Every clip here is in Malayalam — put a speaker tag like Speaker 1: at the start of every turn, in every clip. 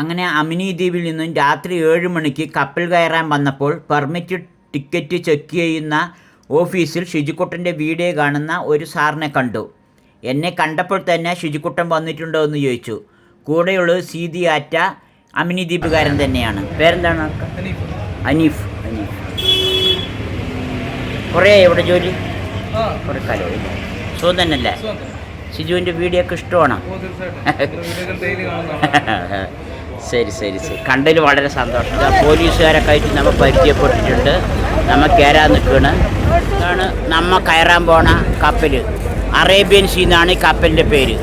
Speaker 1: അങ്ങനെ അമിനി ദ്വീപിൽ നിന്നും രാത്രി ഏഴ് മണിക്ക് കപ്പൽ കയറാൻ വന്നപ്പോൾ പെർമിറ്റ് ടിക്കറ്റ് ചെക്ക് ചെയ്യുന്ന ഓഫീസിൽ ഷിജുക്കുട്ടന്റെ വീഡിയോ കാണുന്ന ഒരു സാറിനെ കണ്ടു. എന്നെ കണ്ടപ്പോൾ തന്നെ ഷിജുക്കുട്ടൻ വന്നിട്ടുണ്ടോ എന്ന് ചോദിച്ചു. കൂടെയുള്ളത് സീതി ആറ്റ അമിനി ദ്വീപുകാരൻ തന്നെയാണ്. പേരെന്താണ്? അനീഫ്. അനീഫ്. കുറേ ഇവിടെ ജോലി? കുറേ കാലം സുഖം തന്നെയല്ലേ?
Speaker 2: സുഖം
Speaker 1: ഷിജുവിന്റെ വീഡിയോ ഒക്കെ ഇഷ്ടമാണോ? ശരി ശരി ശരി. കണ്ടതിൽ വളരെ സന്തോഷം. പോലീസുകാരൊക്കെ ആയിട്ട് നമ്മൾ പരിചയപ്പെട്ടിട്ടുണ്ട്. നമ്മ കയറാൻ നിൽക്കുകയാണ്. ഇതാണ് നമ്മ കയറാൻ പോണ കപ്പൽ അറേബ്യൻ സീ എന്നാണ് ഈ കപ്പലിന്റെ പേര്.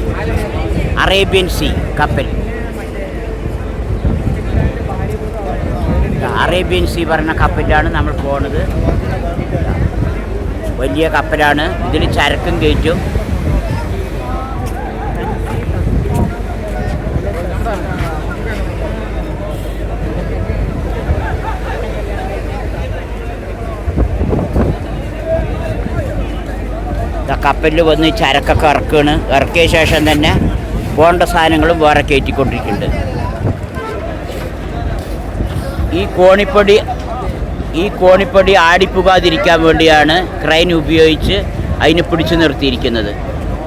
Speaker 1: അറേബ്യൻ സീ കപ്പൽ. അറേബ്യൻ സീ പറഞ്ഞ കപ്പലിലാണ് നമ്മൾ പോണത്. വലിയ കപ്പലാണ്. ഇതിൽ ചരക്കും കയറ്റും കപ്പലിൽ വന്ന് ചരക്കൊക്കെ ഇറക്കുകയാണ് ഇറക്കിയ ശേഷം തന്നെ പോകേണ്ട സാധനങ്ങളും വേറെ കയറ്റിക്കൊണ്ടിരിക്കുന്നുണ്ട്. ഈ കോണിപ്പടി ഈ കോണിപ്പടി ആടിപ്പുകാതിരിക്കാൻ വേണ്ടിയാണ് ക്രൈൻ ഉപയോഗിച്ച് അതിനെ പിടിച്ചു നിർത്തിയിരിക്കുന്നത്.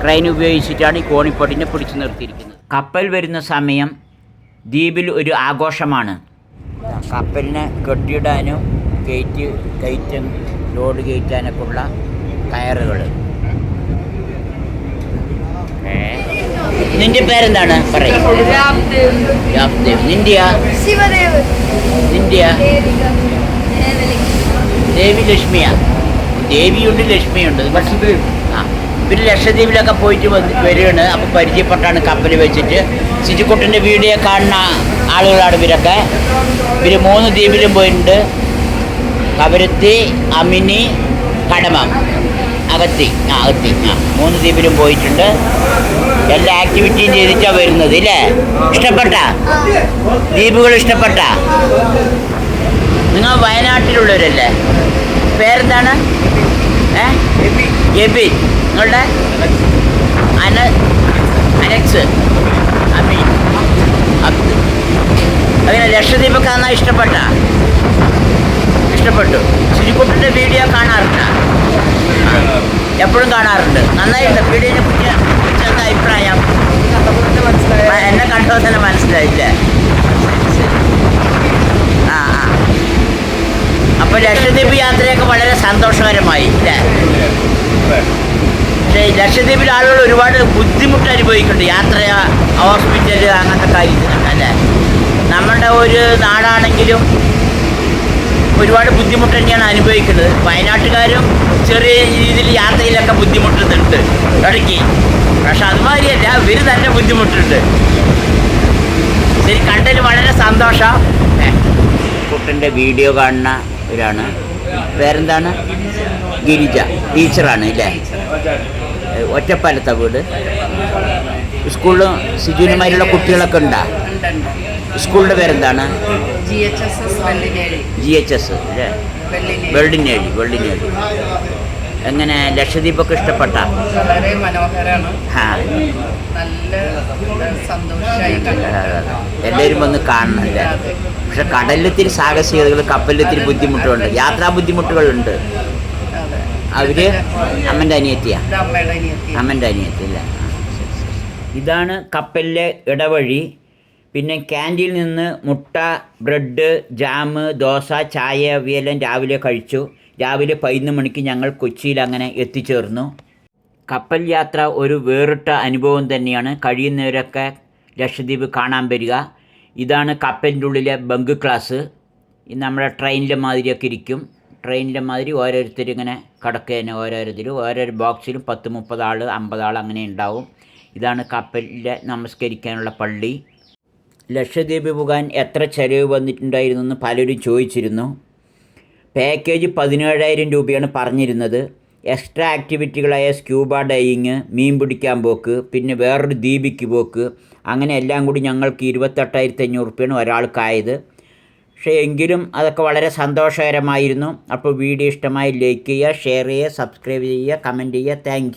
Speaker 1: ക്രൈൻ ഉപയോഗിച്ചിട്ടാണ് ഈ കോണിപ്പടിനെ പിടിച്ചു നിർത്തിയിരിക്കുന്നത്. കപ്പൽ വരുന്ന സമയം ദ്വീപിൽ ഒരു ആഘോഷമാണ്. കപ്പലിനെ കെട്ടിയിടാനും കയറ്റി കയറ്റും ലോഡ് കയറ്റാനൊക്കെ ഉള്ള കയറുകൾ നിന്റെ പേരെന്താണ്? പറയും. യാപ്ദേവ് നിന്റെയാ?
Speaker 3: ശിവദേവ്.
Speaker 1: നിന്റെയാ? ദേവി ലക്ഷ്മിയാ ദേവിയുണ്ട് ലക്ഷ്മിയുണ്ട്. പക്ഷേ ആ. ഇവർ ലക്ഷദ്വീപിലൊക്കെ പോയിട്ട് വന്ന് വരികയാണ്. അപ്പോൾ പരിചയപ്പെട്ടാണ് കപ്പൽ വെച്ചിട്ട്. സിജുക്കുട്ടന്റെ വീഡിയോ കാണുന്ന ആളുകളാണ് ഇവരൊക്കെ. ഇവർ മൂന്ന് ദ്വീപിലും പോയിട്ടുണ്ട്. കവരത്തി അമിനി കടമം. അകത്തി. ആ അകത്തി. ആ മൂന്ന് ദ്വീപിലും പോയിട്ടുണ്ട്. എല്ലാ ആക്ടിവിറ്റിയും ചെയ്തിട്ടാ വരുന്നത് ഇല്ലേ? ഇഷ്ടപ്പെട്ട? ദ്വീപുകൾ ഇഷ്ടപ്പെട്ട? നിങ്ങൾ വയനാട്ടിലുള്ളവരല്ലേ? പേരെന്താണ്? ഏ? എബി. നിങ്ങളുടെ? അന അനക്സ്. അബി അബ്ദു. അങ്ങനെ ലക്ഷദ്വീപൊക്കെ നന്നായി ഇഷ്ടപ്പെട്ട? ഇഷ്ടപ്പെട്ടു. ശുചിക്കുട്ടിന്റെ വീഡിയോ കാണാറുണ്ട്? എപ്പോഴും കാണാറുണ്ട്. നന്നായിട്ടുണ്ട്. വീഡിയോനെ കുറിച്ച് കുറിച്ച് എന്താ അഭിപ്രായം ആ, എന്നെ കണ്ടോ തന്നെ മനസ്സിലായില്ലേ? ആ ആ. അപ്പൊ ലക്ഷദ്വീപ് യാത്രയൊക്കെ വളരെ സന്തോഷകരമായി അല്ലേ? പക്ഷേ ലക്ഷദ്വീപിൽ ആളുകൾ ഒരുപാട് ബുദ്ധിമുട്ട് അനുഭവിക്കുന്നുണ്ട്. യാത്ര ഹോസ്പിറ്റൽ അങ്ങനത്തെ കാര്യത്തിനൊക്കെ അല്ലേ? നമ്മുടെ ഒരു നാടാണെങ്കിലും ഒരുപാട് ബുദ്ധിമുട്ട് തന്നെയാണ് അനുഭവിക്കുന്നത്. വയനാട്ടുകാരും ചെറിയ രീതിയിൽ യാത്രയിലൊക്കെ ബുദ്ധിമുട്ടുന്നുണ്ട് ഇടയ്ക്ക്. പക്ഷെ അതുമാതിരിയല്ല ഇവർ തന്നെ ബുദ്ധിമുട്ടുണ്ട് ശരി കണ്ടതിൽ വളരെ സന്തോഷം. കുട്ടന്റെ വീഡിയോ കാണുന്ന ഒരാണ്. പേരെന്താണ്? ഗിരിജ. ടീച്ചറാണ് ഇല്ലേ? ഒറ്റപ്പാലത്തെ വീട്. സ്കൂളിൽ സിജുനുമാരുള്ള കുട്ടികളൊക്കെ ഉണ്ടാ? സ്കൂളിന്റെ പേരെന്താണ്?
Speaker 4: ജി എച്ച് എസ്
Speaker 1: അല്ലേ?
Speaker 4: വെള്ളിനേഴി.
Speaker 1: വെള്ളിനേഴി എങ്ങനെ ലക്ഷദ്വീപൊക്കെ ഇഷ്ടപ്പെട്ട?
Speaker 4: വളരെ മനോഹരമാണ് നല്ല
Speaker 1: എല്ലാവരും വന്ന് കാണണല്ലേ
Speaker 4: അതെ.
Speaker 1: പക്ഷെ കടലിലിത്തിരി സാഹസികതകൾ കപ്പലിലിത്തിരി ബുദ്ധിമുട്ടുകളുണ്ട്. യാത്രാ ബുദ്ധിമുട്ടുകളുണ്ട്. അവർ? അമ്മന്റെ അനിയത്തിയാ?
Speaker 4: അമ്മന്റെ അനിയത്തി
Speaker 1: അമ്മന്റെ അനിയത്തി അല്ലേ. ഇതാണ് കപ്പലിലെ ഇടവഴി. പിന്നെ ക്യാന്റീനിൽ നിന്ന് മുട്ട ബ്രെഡ് ജാമ് ദോശ ചായ അവിയെല്ലാം രാവിലെ കഴിച്ചു. രാവിലെ പതിനൊന്ന് മണിക്ക് ഞങ്ങൾ കൊച്ചിയിൽ അങ്ങനെ എത്തിച്ചേർന്നു. കപ്പൽ യാത്ര ഒരു വേറിട്ട അനുഭവം തന്നെയാണ്. കഴിയുന്നവരൊക്കെ ലക്ഷദ്വീപ് കാണാൻ വരിക. ഇതാണ് കപ്പലിന്റെ ഉള്ളിലെ ബങ്ക് ക്ലാസ്. നമ്മുടെ ട്രെയിനിലെ മാതിരിയൊക്കെ ഇരിക്കും. ട്രെയിനിലെ മാതിരി ഓരോരുത്തർ ഇങ്ങനെ കിടക്കുകയാണ് ഓരോരുത്തരും. ഓരോരോ ബോക്സിലും പത്ത് മുപ്പത് ആൾ അമ്പത് ആൾ അങ്ങനെ ഉണ്ടാവും. ഇതാണ് കപ്പലിലെ നമസ്കരിക്കാനുള്ള പള്ളി. ലക്ഷദ്വീപ് പോകാൻ എത്ര ചെലവ് വന്നിട്ടുണ്ടായിരുന്നു എന്ന് പലരും ചോദിച്ചിരുന്നു. പാക്കേജ് പതിനേഴായിരം രൂപയാണ് പറഞ്ഞിരുന്നത്. എക്സ്ട്രാ ആക്ടിവിറ്റികളായ സ്ക്യൂബ ഡൈയിങ് മീൻ പിടിക്കാൻ പോക്ക് പിന്നെ വേറൊരു ദ്വീപിക്ക് പോക്ക് അങ്ങനെ എല്ലാം കൂടി ഞങ്ങൾക്ക് ഇരുപത്തെട്ടായിരത്തി അഞ്ഞൂറ് റുപ്യാണ് ഒരാൾക്കായത്. പക്ഷേ എങ്കിലും അതൊക്കെ വളരെ സന്തോഷകരമായിരുന്നു. അപ്പോൾ വീഡിയോ ഇഷ്ടമായി ലൈക്ക് ചെയ്യുക ഷെയർ ചെയ്യുക സബ്സ്ക്രൈബ് ചെയ്യുക കമന്റ് ചെയ്യുക. താങ്ക്